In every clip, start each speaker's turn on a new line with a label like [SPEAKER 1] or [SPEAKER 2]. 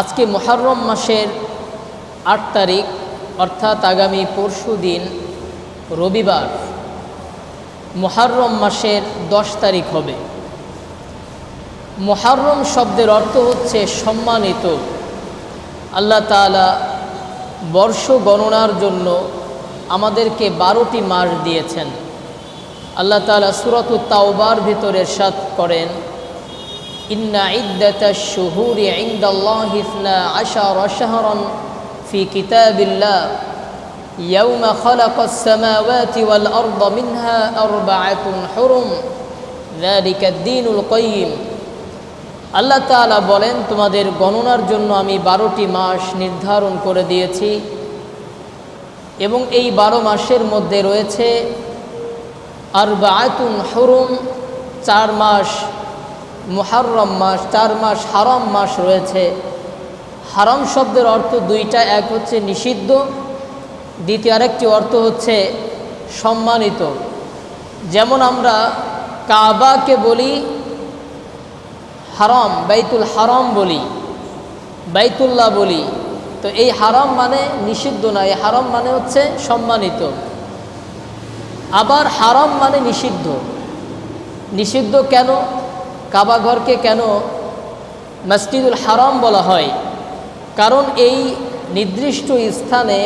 [SPEAKER 1] আজকে মোহারম মাসের আট তারিখ, অর্থাৎ আগামী পরশু দিন রবিবার মোহারম মাসের দশ তারিখ হবে। মোহারম শব্দের অর্থ হচ্ছে সম্মানিত। আল্লাহ তালা বর্ষ গণনার জন্য আমাদেরকে বারোটি মাস দিয়েছেন। আল্লাহ তালা সুরত তাওবার ভিতরে সাত করেন। ইন্না ইদ্দাতা শুহুরি ইন্দাল্লাহ ইসনা আশার শাহরন ফি কিতাবিল্লাহ يوم خلق السماوات والأرض منها أربعة حرم ذلك الدين القيم আল্লাহ তাআলা বলেন তোমাদের গণনার জন্য আমি বারোটি মাস নির্ধারণ করে দিয়েছি এবং এই বারো মাসের মধ্যে রয়েছে আর বায়তুন হরুম চার মাস মুহারম মাস, চার মাস, হারম মাস রয়েছে। হারম শব্দের অর্থ দুইটা, এক হচ্ছে নিষিদ্ধ, দ্বিতীয় আরেকটি অর্থ হচ্ছে সম্মানিত। যেমন আমরা কাবাকে বলি, হারম, বাইতুল হারম বলি, বাইতুল্লাহ বলি। তো এই হারম মানে নিষিদ্ধ না, এই হারম মানে হচ্ছে সম্মানিত। আবার হারম মানে নিষিদ্ধ। নিষিদ্ধ কেন? কাবাঘরকে কেন মসজিদুল হারাম বলা হয়? কারণ এই নির্দিষ্ট স্থানে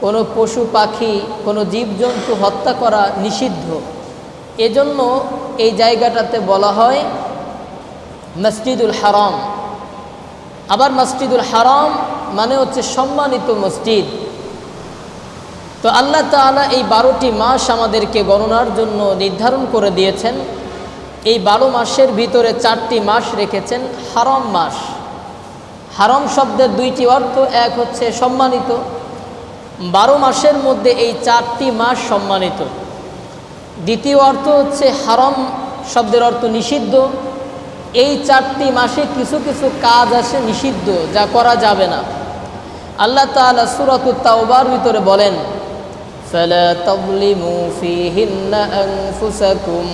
[SPEAKER 1] কোনো পশু পাখি, কোনো জীবজন্তু হত্যা করা নিষিদ্ধ। এজন্য এই জায়গাটাতে বলা হয় মসজিদুল হারাম। আবার মসজিদুল হারাম মানে হচ্ছে সম্মানিত মসজিদ। তো আল্লাহ তালা এই বারোটি মাস আমাদেরকে গণনার জন্য নির্ধারণ করে দিয়েছেন। এই বারো মাসের ভিতরে চারটি মাস রেখেছেন হারম মাস হারম শব্দের দুইটি অর্থ এক হচ্ছে সম্মানিত বারো মাসের মধ্যে এই চারটি মাস সম্মানিত দ্বিতীয় অর্থ হচ্ছে হারম শব্দের অর্থ নিষিদ্ধ এই চারটি মাসে কিছু কিছু কাজ আছে নিষিদ্ধ যা করা যাবে না আল্লাহ তালা সুরত তাওবার ভিতরে বলেন فلا تظلموا فيهن أنفسكم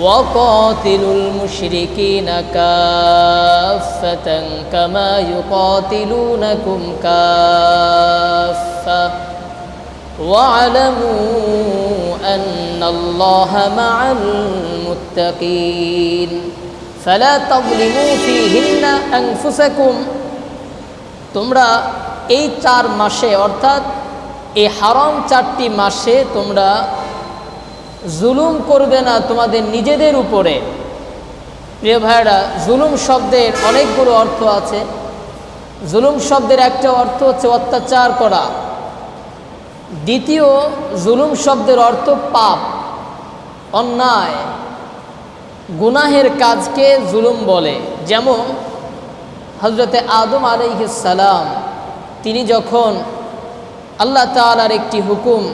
[SPEAKER 1] وقاتلوا المشركين كافة كما يقاتلونكم كافة واعلموا أن الله مع المتقين فلا تظلموا فيهن أنفسكم তোমরা এই চার মাসে অর্থাৎ এই হারাম চারটি মাসে তোমরা জুলুম করবে না তোমাদের নিজেদের উপরে। প্রিয় ভাইরা জুলুম শব্দের অনেকগুলো অর্থ আছে। জুলুম শব্দের একটা অর্থ হচ্ছে অত্যাচার করা। দ্বিতীয়, জুলুম শব্দের অর্থ পাপ, অন্যায়। গুনাহের কাজকে জুলুম বলে। যেমন হজরতে আদম সালাম, তিনি যখন আল্লাহ তালার একটি হুকুম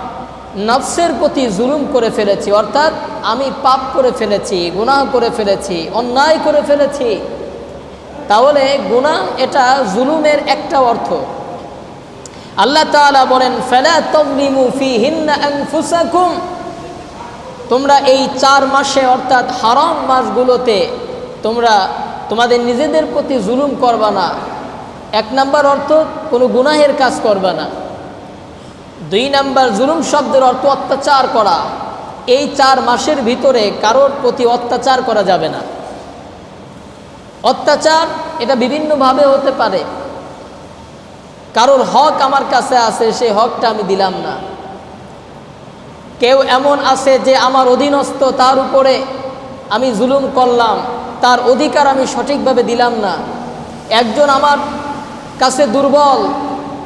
[SPEAKER 1] নফসের প্রতি জুলুম করে ফেলেছি, অর্থাৎ আমি পাপ করে ফেলেছি, গুনাহ করে ফেলেছি, অন্যায় করে ফেলেছি। তাহলে গুনাহ এটা জুলুমের একটা অর্থ। আল্লাহ তাআলা বলেন, ফেলা তবলিমু ফি তোমরা এই চার মাসে, অর্থাৎ হারাম মাসগুলোতে তোমরা, তোমাদের নিজেদের প্রতি জুলুম করবা না। এক নাম্বার অর্থ, কোনো গুনাহের কাজ করবা না। দুই নাম্বার জুলুম শব্দের অর্থ অত্যাচার করা। এই চার মাসের ভিতরে কারোর প্রতি অত্যাচার করা যাবে না। অত্যাচার এটা বিভিন্নভাবে হতে পারে। কারোর হক আমার কাছে আছে, সেই হকটা আমি দিলাম না। কেউ এমন আছে যে আমার অধীনস্থ, তার উপরে আমি জুলুম করলাম, তার অধিকার আমি সঠিকভাবে দিলাম না। একজন আমার কাছে দুর্বল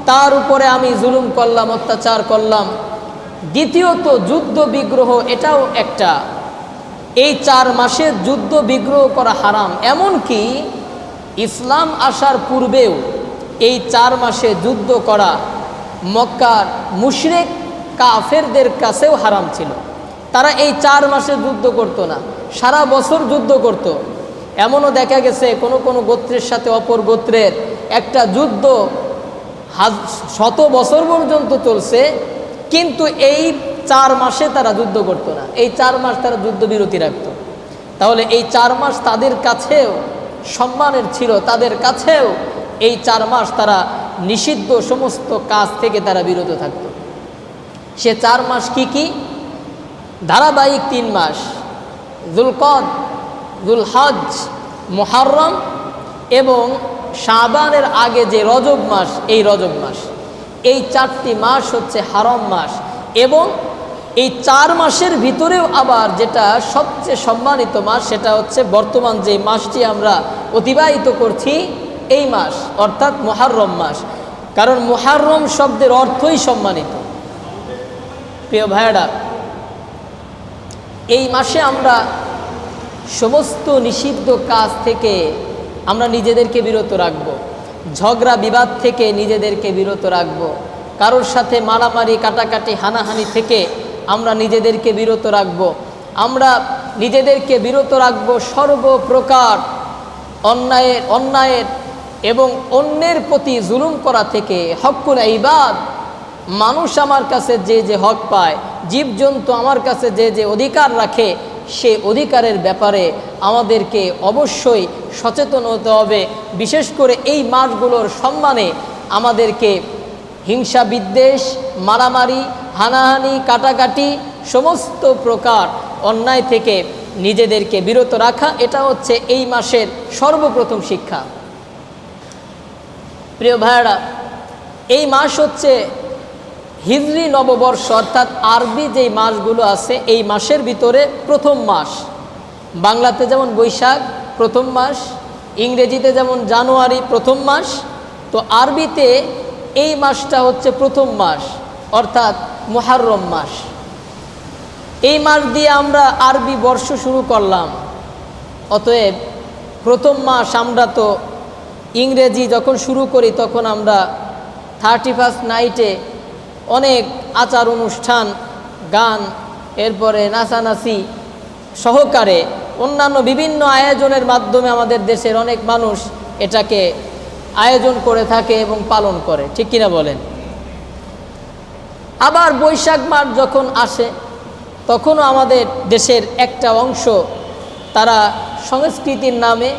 [SPEAKER 1] তার উপরে আমি জুলুম করলাম, অত্যাচার করলাম। দ্বিতীয়ত, যুদ্ধ বিগ্রহ এটাও একটা। এই চার মাসে যুদ্ধ বিগ্রহ করা হারাম। এমনকি ইসলাম আসার পূর্বেও এই চার মাসে যুদ্ধ করা মক্কার মুশরেক কাফেরদের কাছেও হারাম ছিল। তারা এই চার মাসে যুদ্ধ করতো না, সারা বছর যুদ্ধ করত। এমনও দেখা গেছে, কোনো কোনো গোত্রের সাথে অপর গোত্রের একটা যুদ্ধ শত বছর পর্যন্ত চলছে, কিন্তু এই চার মাসে তারা যুদ্ধ করতো না। এই চার মাস তারা যুদ্ধ বিরতি রাখতো। তাহলে এই চার মাস তাদের কাছেও সম্মানের ছিল, তাদের কাছেও এই চার মাস তারা নিষিদ্ধ সমস্ত কাজ থেকে তারা বিরত থাকত। সে চার মাস কি কি? ধারাবাহিক তিন মাস। জুলকদ, জুলহজ মোহারম এবং শাবানের আগে যে রজব মাস, এই রজব মাস। এই চারটি মাস হচ্ছে হারম মাস এবং এই চার মাসের ভিতরেও আবার যেটা সবচেয়ে সম্মানিত মাস সেটা হচ্ছে বর্তমান যে মাসটি আমরা অতিবাহিত করছি, এই মাস, অর্থাৎ মোহারম মাস। কারণ মোহারম শব্দের অর্থই সম্মানিত। প্রিয় ভাইয়েরা, এই মাসে আমরা সমস্ত নিষিদ্ধ কাজ থেকে আমরা নিজেদেরকে বিরত রাখব। ঝগড়া বিবাদ থেকে নিজেদেরকে বিরত রাখব। কারোর সাথে মারামারি, কাটাকাটি, হানাহানি থেকে আমরা নিজেদেরকে বিরত রাখব। আমরা নিজেদেরকে বিরত রাখব সর্বপ্রকার অন্যায়ের অন্যায়ের এবং অন্যের প্রতি জুলুম করা থেকে। হকুল ইবাদ, মানুষ আমার কাছে যে যে হক পায়, জীবজন্তু আমার কাছে যে যে অধিকার রাখে সে অধিকারের ব্যাপারে আমাদেরকে অবশ্যই সচেতন হতে হবে। বিশেষ করে এই মাসগুলোর সম্মানে আমাদেরকে হিংসা বিদ্বেষ, মারামারি, হানাহানি, কাটাকাটি সমস্ত প্রকার অন্যায় থেকে নিজেদেরকে বিরত রাখা, এটা হচ্ছে এই মাসের সর্বপ্রথম শিক্ষা। প্রিয় ভাইয়ারা, এই মাস হচ্ছে হিজরি নববর্ষ অর্থাৎ আরবি যেই মাসগুলো আছে, এই মাসের ভিতরে প্রথম মাস। বাংলাতে যেমন বৈশাখ প্রথম মাস, ইংরেজিতে যেমন জানুয়ারি প্রথম মাস, তো আরবিতে এই মাসটা হচ্ছে প্রথম মাস, অর্থাৎ মুহাররম মাস। এই মাস দিয়ে আমরা আরবি বর্ষ শুরু করলাম। অতএব প্রথম মাস আমরা তো ইংরেজি যখন শুরু করি, তখন আমরা থার্টি ফার্স্ট নাইটে অনেক আচার অনুষ্ঠান, গান, এরপরে নাচানাচি, সহকারে অন্যান্য বিভিন্ন আয়োজনের মাধ্যমে আমাদের দেশের অনেক মানুষ এটাকে আয়োজন করে থাকে এবং পালন করে। ঠিক কিনা বলেন? আবার বৈশাখ মাস যখন আসে, তখনও আমাদের দেশের একটা অংশ তারা সংস্কৃতির নামে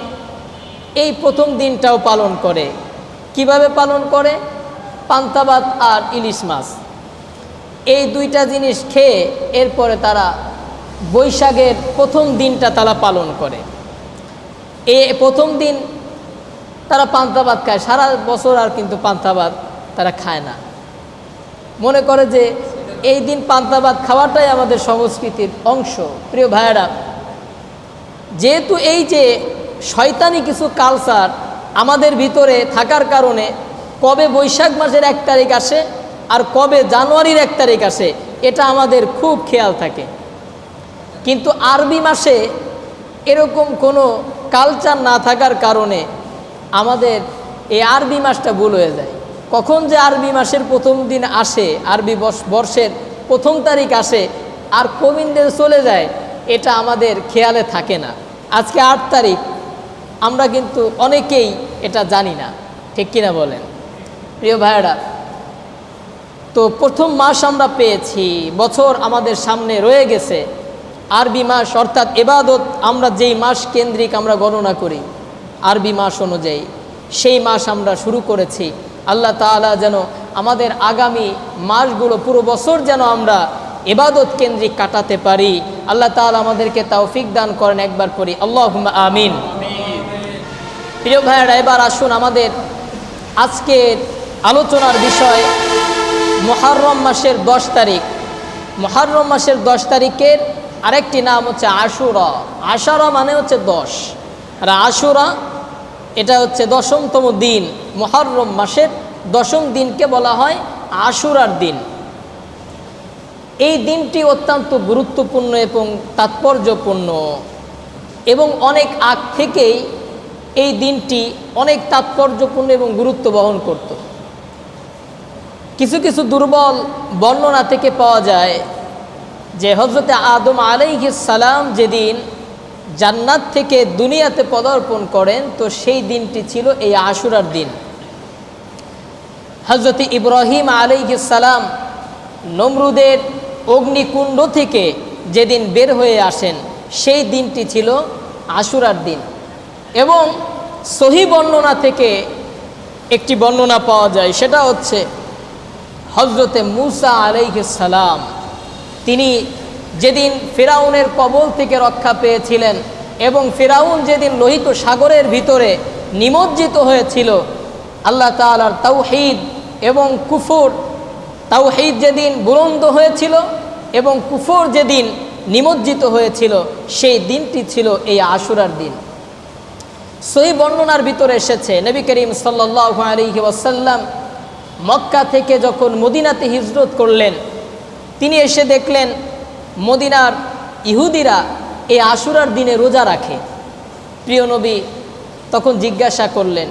[SPEAKER 1] এই প্রথম দিনটাও পালন করে। কীভাবে পালন করে? পান্তাবাদ আর ইলিশ মাছ। এই দুইটা জিনিস খেয়ে এরপরে তারা বৈশাখের প্রথম দিনটা তারা পালন করে। এ প্রথম দিন তারা পান্তাবাদ খায়, সারা বছর আর কিন্তু পান্তাবাদ তারা খায় না। মনে করে যে এই দিন পান্তাবাদ খাওয়াটাই আমাদের সংস্কৃতির অংশ। প্রিয় ভাইয়েরা, যেহেতু এই যে শয়তানি কিছু কালচার আমাদের ভিতরে থাকার কারণে কবে বৈশাখ মাসের এক তারিখ আসে আর কবে জানুয়ারির এক তারিখ আসে, এটা আমাদের খুব খেয়াল থাকে। কিন্তু আরবি মাসে এরকম কোনো কালচার না থাকার কারণে আমাদের এই আরবি মাসটা ভুল হয়ে যায়। কখন যে আরবি মাসের প্রথম দিন আসে, আরবি বর্ষ- বর্ষের প্রথম তারিখ আসে আর কবিনদের চলে যায়, এটা আমাদের খেয়ালে থাকে না। আজকে আট তারিখ, আমরা কিন্তু অনেকেই এটা জানি না, ঠিক কিনা বলেন? প্রিয় ভাইয়েরা তো প্রথম মাস আমরা পেয়েছি বছর আমাদের সামনে রয়ে গেছে। আরবি মাস অর্থাৎ এবাদত আমরা যেই মাস কেন্দ্রিক আমরা গণনা করি আরবি মাস অনুযায়ী। সেই মাস আমরা শুরু করেছি। আল্লাহ তাআলা যেন আমাদের আগামী মাসগুলো পুরো বছর যেন আমরা এবাদত কেন্দ্রিক কাটাতে পারি। আল্লাহ তাআলা আমাদেরকে তৌফিক দান করেন একবার করি। আল্লাহ আমিন। প্রিয় ভাইয়েরা এবার আসুন আমাদের আজকের আলোচনার বিষয় মহারম মাসের দশ তারিখ। মহারম মাসের দশ তারিখের আরেকটি নাম হচ্ছে আশুরা। আশারা মানে হচ্ছে দশ। আর আশুরা, এটা হচ্ছে দশমতম দিন। মহারম মাসের দশম দিনকে বলা হয় আশুরার দিন। এই দিনটি অত্যন্ত গুরুত্বপূর্ণ এবং তাৎপর্যপূর্ণ। এবং অনেক আগ থেকেই এই দিনটি অনেক তাৎপর্যপূর্ণ এবং গুরুত্ব বহন করত। কিছু কিছু দুর্বল বর্ণনা থেকে পাওয়া যায় যে হজরতে আদম সালাম যেদিন জান্নাত থেকে দুনিয়াতে পদার্পণ করেন, তো সেই দিনটি ছিল এই আশুরার দিন। হজরত ইব্রাহিম সালাম নমরুদের অগ্নিকুণ্ড থেকে যেদিন বের হয়ে আসেন, সেই দিনটি ছিল আশুরার দিন। এবং সহি বর্ণনা থেকে একটি বর্ণনা পাওয়া যায়, সেটা হচ্ছে হজরতে মুসা সালাম, তিনি যেদিন ফেরাউনের কবল থেকে রক্ষা পেয়েছিলেন এবং ফেরাউন যেদিন লোহিত সাগরের ভিতরে নিমজ্জিত হয়েছিল, আল্লাহ তালার তাওহিদ এবং কুফুর, তাওহিদ যেদিন বুলন্দ হয়েছিল এবং কুফর যেদিন নিমজ্জিত হয়েছিল, সেই দিনটি ছিল এই আশুরার দিন। সই বর্ণনার ভিতরে এসেছে, নবী করিম সাল্লাহ আলহি ওয়াসাল্লাম মক্কা থেকে যখন মদিনাতে হিজরত করলেন, তিনি এসে দেখলেন মদিনার ইহুদিরা এই আশুরার দিনে রোজা রাখে। প্রিয় নবী, তখন জিজ্ঞাসা করলেন,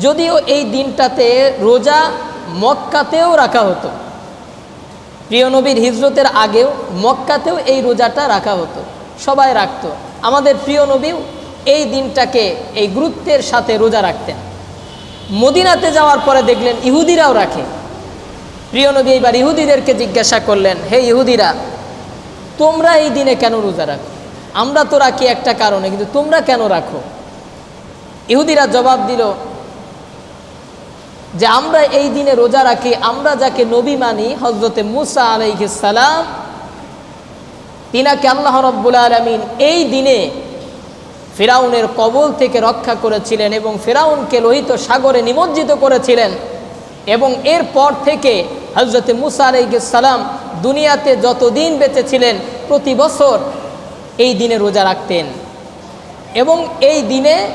[SPEAKER 1] যদিও এই দিনটাতে রোজা মক্কাতেও রাখা হতো? প্রিয় নবীর হিজরতের আগেও মক্কাতেও এই রোজাটা রাখা হতো, সবাই রাখত। আমাদের প্রিয় নবীও এই দিনটাকে, এই গুরুত্বের সাথে রোজা রাখতেন। মদিনাতে যাওয়ার পরে দেখলেন ইহুদিরাও রাখে। প্রিয় নবী, এইবার ইহুদিদেরকে জিজ্ঞাসা করলেন, হে ইহুদিরা, তোমরা এই দিনে কেন রোজা রাখো? আমরা তো রাখি একটা কারণে, কিন্তু তোমরা কেন রাখো? ইহুদিরা জবাব দিল, যে আমরা এই দিনে রোজা রাখি, আমরা যাকে নবী মানি হজরতে মুসা আলাইসালাম তিনাকে আল্লাহ রব্বুল আলমিন এই দিনে ফেরাউনের কবল থেকে রক্ষা করেছিলেন এবং ফেরাউনকে লোহিত সাগরে নিমজ্জিত করেছিলেন। এবং এর পর থেকে হজরতে মুসা সালাম দুনিয়াতে যতদিন বেঁচেছিলেন, প্রতি বছর এই দিনে রোজা রাখতেন। এবং এই দিনে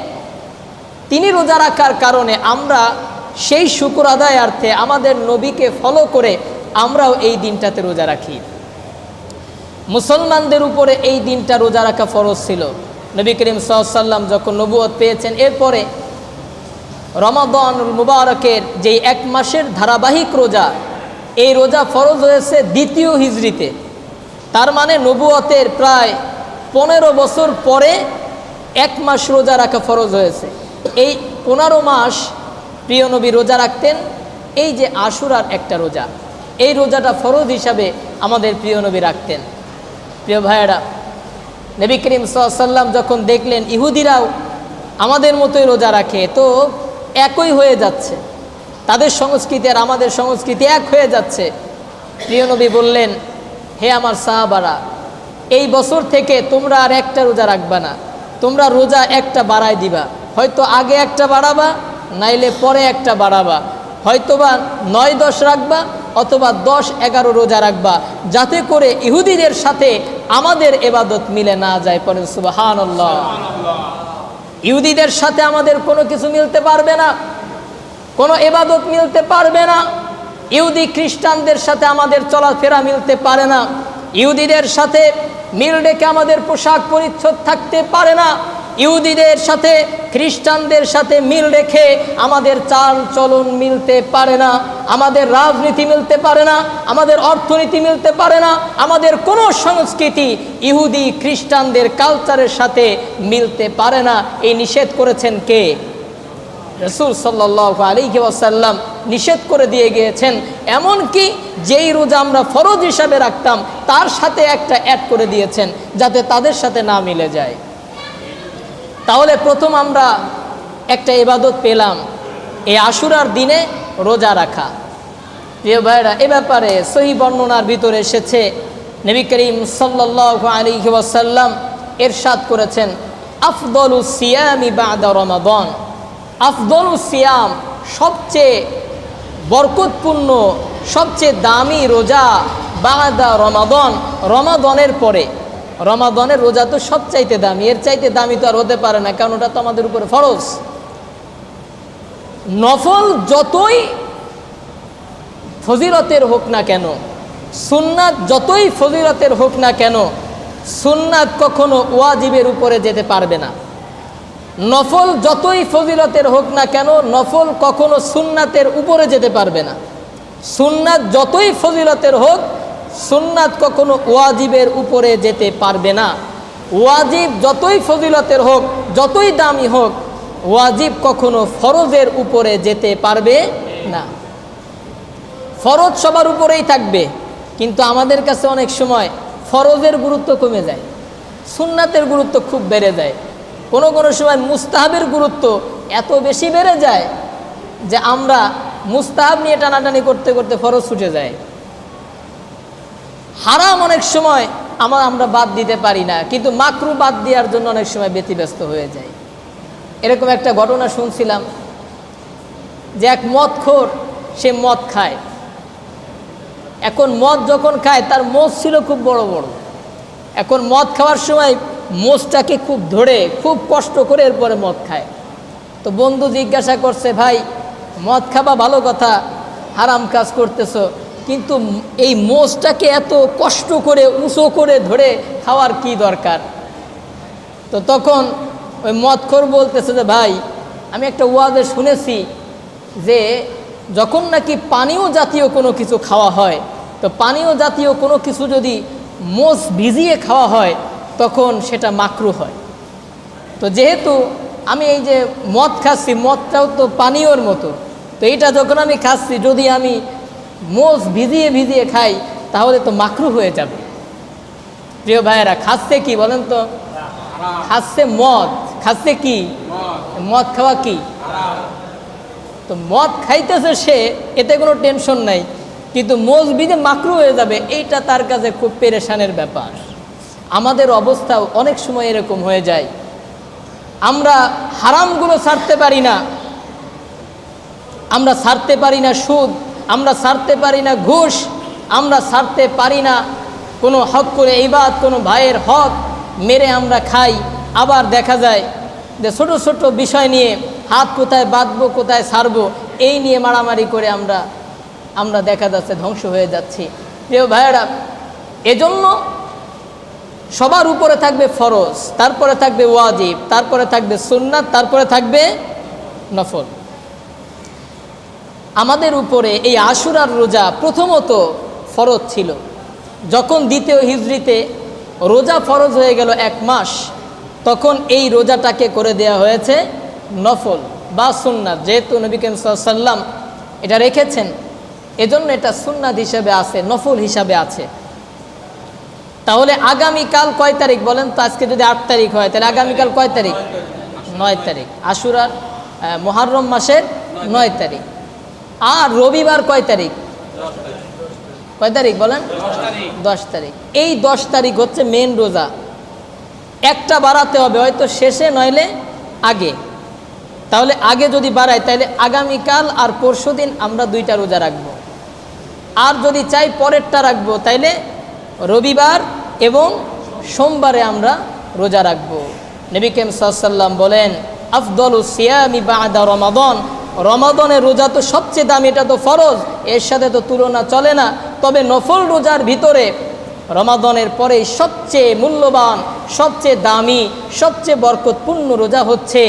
[SPEAKER 1] তিনি রোজা রাখার কারণে আমরা সেই শুকুর আদায়ার্থে আমাদের নবীকে ফলো করে আমরাও এই দিনটাতে রোজা রাখি। মুসলমানদের উপরে এই দিনটা রোজা রাখা ফরজ ছিল। নবী করিম সাল্লাম যখন নবুয়ত পেয়েছেন, এরপরে রমাদানুল মুবারকের যেই এক মাসের ধারাবাহিক রোজা, এই রোজা ফরজ হয়েছে দ্বিতীয় হিজড়িতে। তার মানে নবুয়তের প্রায় পনেরো বছর পরে এক মাস রোজা রাখা ফরজ হয়েছে। এই পনেরো মাস প্রিয় নবী রোজা রাখতেন, এই যে আশুরার একটা রোজা, এই রোজাটা ফরজ হিসাবে আমাদের প্রিয় নবী রাখতেন। প্রিয় ভাইয়েরা নবী করিম সাল্লাম যখন দেখলেন ইহুদিরাও আমাদের মতোই রোজা রাখে, তো একই হয়ে যাচ্ছে। তাদের সংস্কৃতি আর আমাদের সংস্কৃতি এক হয়ে যাচ্ছে। প্রিয় নবী বললেন, হে আমার সাহাবারা, এই বছর থেকে তোমরা আর একটা রোজা রাখবা না। তোমরা রোজা একটা বাড়ায় দিবা। হয়তো আগে একটা বাড়াবা, নাইলে পরে একটা বাড়াবা। হয়তোবা নয় দশ রাখবা অথবা দশ, এগারো রোজা রাখবা। যাতে করে ইহুদিদের সাথে আমাদের এবাদত মিলে না যায়। পরে সুবাহান ইহুদিদের সাথে আমাদের কোনো কিছু মিলতে পারবে না। কোনো এবাদত মিলতে পারবে না। ইহুদি খ্রিস্টানদের সাথে আমাদের চলাফেরা মিলতে পারে না। ইহুদিদের সাথে মিল রেখে আমাদের পোশাক পরিচ্ছদ থাকতে পারে না। ইহুদিদের সাথে, খ্রিস্টানদের সাথে মিল রেখে আমাদের চাল চলন মিলতে পারে না, আমাদের রাজনীতি মিলতে পারে না, আমাদের অর্থনীতি মিলতে পারে না, আমাদের কোনো সংস্কৃতি ইহুদি খ্রিস্টানদের কালচারের সাথে মিলতে পারে না। এই নিষেধ করেছেন কে? রসুল সাল্লাহ আলিহি ওয়াসাল্লাম নিষেধ করে দিয়ে গিয়েছেন, এমনকি যেই রোজা আমরা ফরজ হিসাবে রাখতাম, তার সাথে একটা অ্যাড করে দিয়েছেন, যাতে তাদের সাথে না মিলে যায়। তাহলে প্রথম আমরা একটা ইবাদত পেলাম, এই আশুরার দিনে রোজা রাখা। প্রিয় ভাইরা, এ ব্যাপারে সহি বর্ণনার ভিতরে এসেছে, নবী করিম সাল্লাহ আলী ওয়াসাল্লাম এরশাদ করেছেন, আফদলু সিয়ামি বাদা রমাদন। আফদল সিয়াম সবচেয়ে বরকতপূর্ণ, সবচেয়ে দামি রোজা বাদা রমাদন, রমাদনের পরে। রমাদনের রোজা তো সবচাইতে দামি, এর চাইতে দামি তো আর হতে পারে না, কারণ ওটা তো আমাদের উপরে ফরজ। নফল যতই ফজিরতের হোক না কেন, সুন্নাত যতই ফজিরতের হোক না কেন, সুন্নাত কখনো ওয়াজিবের উপরে যেতে পারবে না। নফল যতই ফজিলতের হোক না কেন, নফল কখনো সুন্নাতের উপরে যেতে পারবে না। সুন্নাত যতই ফজিলতের হোক সুন্নাত কখনো ওয়াজিবের উপরে যেতে পারবে না। ওয়াজিব যতই ফজিলতের হোক, যতই দামি হোক, ওয়াজিব কখনো ফরজের উপরে যেতে পারবে না। ফরজ সবার উপরেই থাকবে, কিন্তু আমাদের কাছে অনেক সময় ফরজের গুরুত্ব কমে যায়, সুন্নাতের গুরুত্ব খুব বেড়ে যায়। কোনো কোনো সময় মুস্তাহাবের গুরুত্ব এত বেশি বেড়ে যায় যে আমরা মুস্তাহাব নিয়ে টানাটানি করতে করতে ফরজ ছুটে যায় হারাম অনেক সময় আমার আমরা বাদ দিতে পারি না, কিন্তু মাকরু বাদ দেওয়ার জন্য অনেক সময় ব্যতিব্যস্ত হয়ে যায়। এরকম একটা ঘটনা শুনছিলাম যে এক মদখোর, সে মদ খায়। এখন মদ যখন খায়, তার মোষ ছিল খুব বড় বড়। এখন মদ খাওয়ার সময় মোষটাকে খুব ধরে, খুব কষ্ট করে এরপরে মদ খায়। তো বন্ধু জিজ্ঞাসা করছে, ভাই, মদ খাবা ভালো কথা, হারাম কাজ করতেছো। কিন্তু এই মোষটাকে এত কষ্ট করে উঁচু করে ধরে খাওয়ার কি দরকার? তো তখন ওই মদখোর বলতেছে যে, ভাই, আমি একটা ওয়াজে শুনেছি যে, যখন নাকি পানীয় জাতীয় কোনো কিছু খাওয়া হয়, তো পানীয় জাতীয় কোনো কিছু যদি মোষ ভিজিয়ে খাওয়া হয়, তখন সেটা মাকরু হয়। তো যেহেতু আমি এই যে মদ খাচ্ছি, মদটাও তো পানীয়র মতো, তো এইটা যখন আমি খাচ্ছি, যদি আমি ভিজিয়ে ভিজিয়ে খাই, তাহলে তো মাকরু হয়ে যাবে। প্রিয় ভাইয়েরা, খাচ্ছে কি বলেন তো? খাচ্ছে মদ। খাচ্ছে কি? মদ খাওয়া কি? তো মদ খাইতেছে সে, এতে কোনো টেনশন নাই। কিন্তু মসজিদে মাকরু হয়ে যাবে, এইটা তার কাছে খুব পেরেশানের ব্যাপার। আমাদের অবস্থাও অনেক সময় এরকম হয়ে যায়। আমরা হারামগুলো ছাড়তে পারি না। আমরা ছাড়তে পারি না সুদ। আমরা ছাড়তে পারি না ঘুষ, আমরা ছাড়তে পারি না কোনো হক করে এইবাদ কোনো ভাইয়ের হক, মেরে আমরা খাই। আবার দেখা যায় যে ছোট ছোট বিষয় নিয়ে হাত কোথায় বাঁধবো, কোথায় ছাড়বো এই নিয়ে মারামারি করে আমরা আমরা দেখা যাচ্ছে ধ্বংস হয়ে যাচ্ছি। প্রিয় ভাইয়েরা, এজন্য সবার উপরে থাকবে ফরজ, তারপরে থাকবে ওয়াজিব, তারপরে থাকবে সুন্নাত, তারপরে থাকবে নফল। আমাদের উপরে এই আশুরার রোজা প্রথমত ফরজ ছিল। যখন দ্বিতীয় হিজড়িতে রোজা ফরজ হয়ে গেল এক মাস, তখন এই রোজাটাকে করে দেয়া হয়েছে নফল বা সুন্নাত। যেহেতু নবী করিম সাল্লাম এটা রেখেছেন, এজন্য এটা সুন্নাত হিসাবে আছে, নফল হিসাবে আছে। তাহলে আগামীকাল কয় তারিখ বলেন তো? আজকে যদি আট তারিখ হয়, তাহলে আগামীকাল কয় তারিখ? নয় তারিখ। আশুরার মহারম মাসের নয় তারিখ। আর রবিবার কয় তারিখ? কয় তারিখ বলেন? দশ তারিখ। এই দশ তারিখ হচ্ছে মেন রোজা। একটা বাড়াতে হবে, হয়তো শেষে, নইলে আগে। তাহলে আগে যদি বাড়াই, তাহলে আগামীকাল আর পরশু দিন আমরা দুইটা রোজা রাখব। আর যদি চাই পরেরটা রাখব, তাইলে রবিবার এবং সোমবারে আমরা রোজা রাখব। নবী কেম সাল্লাম বলেন, আফদল সিয়ামি বাদা রমাদন। রমাদনের রোজা তো সবচেয়ে দামি এটা তো ফরজ এর সাথে তো তুলনা চলে না। তবে নফল রোজার ভিতরে রমাদনের পরে সবচেয়ে মূল্যবান সবচেয়ে দামি সবচেয়ে বরকতপূর্ণ রোজা হচ্ছে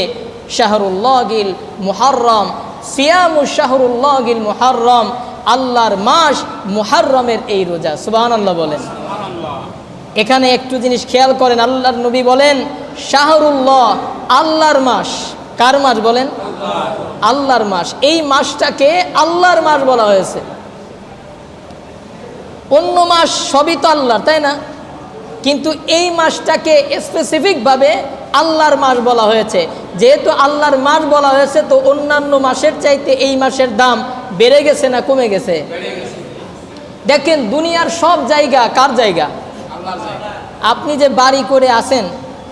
[SPEAKER 1] শাহরুল্লাগিল মুহাররম সিয়ামু শাহরুল্লাগিল মুহাররম আল্লাহর মাস মুহাররমের এই রোজা। সুবাহ আল্লাহ বলেন এখানে একটু জিনিস খেয়াল করেন আল্লাহর নবী বলেন শাহরুল্লাহ আল্লাহর মাস। কার মাস বলেন? আল্লাহর মাস। এই মাসটাকে আল্লাহর মাস বলা হয়েছে। অন্য মাস সবই তো আল্লাহর, তাই না? কিন্তু এই মাসটাকে স্পেসিফিকভাবে আল্লাহর মাস বলা হয়েছে। যেহেতু আল্লাহর মাস বলা হয়েছে, তো অন্যান্য মাসের চাইতে এই মাসের দাম বেড়ে গেছে না কমে গেছে? দেখেন দুনিয়ার সব জায়গা কার জায়গা? আপনি যে বাড়ি করে আছেন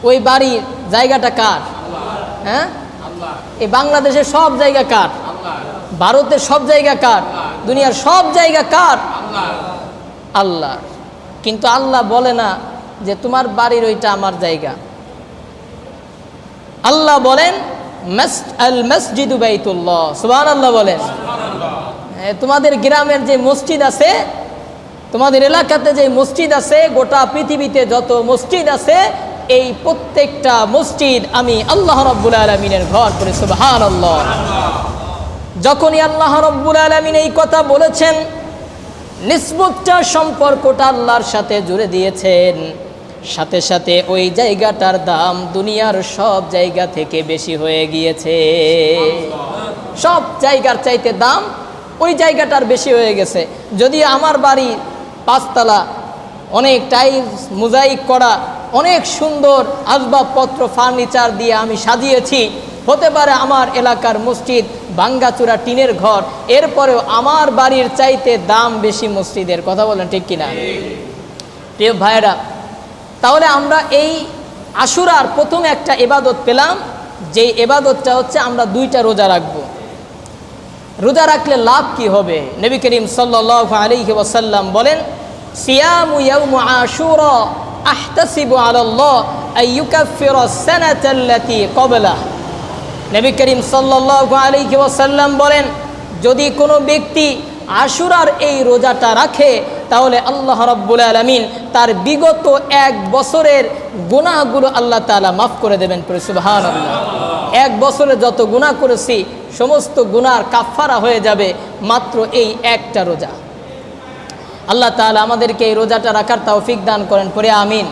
[SPEAKER 1] ওই বাড়ির জায়গাটা কার? হ্যাঁ? এই বাংলাদেশের সব জায়গা কার? ভারতের সব জায়গা কার? দুনিয়ার সব জায়গা কার? আল্লাহ। কিন্তু আল্লাহ বলে না যে তোমার বাড়ির ওইটা আমার জায়গা। আল্লাহ বলেন আল্লাহ বলেন। তোমাদের গ্রামের যে মসজিদ আছে, তোমাদের এলাকাতে যে মসজিদ আছে, গোটা পৃথিবীতে যত মসজিদ আছে এই প্রত্যেকটা মসজিদ আমি আল্লাহ রব্বুল আলমিনের ঘর করে সুবহান আল্লাহ যখনই আল্লাহ রব্বুল আলমিন এই কথা বলেছেন, নিসবতটা সম্পর্কটা আল্লাহর সাথে জুড়ে দিয়েছেন। সাথে সাথে ওই জায়গাটার দাম দুনিয়ার সব জায়গা থেকে বেশি হয়ে গিয়েছে। সব জায়গার চাইতে দাম ওই জায়গাটার বেশি হয়ে গেছে। যদি আমার বাড়ি পাঁচতলা, অনেক টাইলস, মোজাইক করা অনেক সুন্দর আসবাবপত্র, ফার্নিচার দিয়ে আমি সাজিয়েছি। হতে পারে আমার এলাকার মসজিদ বাঙ্গাচূড়া টিনের ঘর। এরপরেও আমার বাড়ির চাইতে দাম বেশি মসজিদের, কথা বলেন ঠিক কিনা? প্রিয় ভাইরা তাহলে আমরা এই আশুরার প্রথম একটা এবাদত পেলাম। যেই এবাদতটা হচ্ছে আমরা দুইটা রোজা রাখব। রোজা রাখলে লাভ কি হবে? নবী করিম সাল্লাহ আলাইহি ওয়াসাল্লাম বলেন, সিয়ামু আশুরা। আহতাসিবু আলাল্লাহ আইয়ুকাফিরা সানাতাল্লাতী ক্বাবলা নবী করিম সাল্লাহ আলাইহি ওয়াসাল্লাম বলেন, যদি কোনো ব্যক্তি আশুরার এই রোজাটা রাখে, তাহলে আল্লাহ রাব্বুল আলামিন তার বিগত এক বছরের গুনাহগুলো আল্লাহ তাআলা মাফ করে দেবেন সুবহানাল্লাহ। এক বছরে যত গুনাহ করেছি, সমস্ত গুনার কাফফারা হয়ে যাবে মাত্র এই একটা রোজা। আল্লাহ তালা আমাদেরকে এই রোজাটা রাখার ফিক দান করেন পরে আমিন।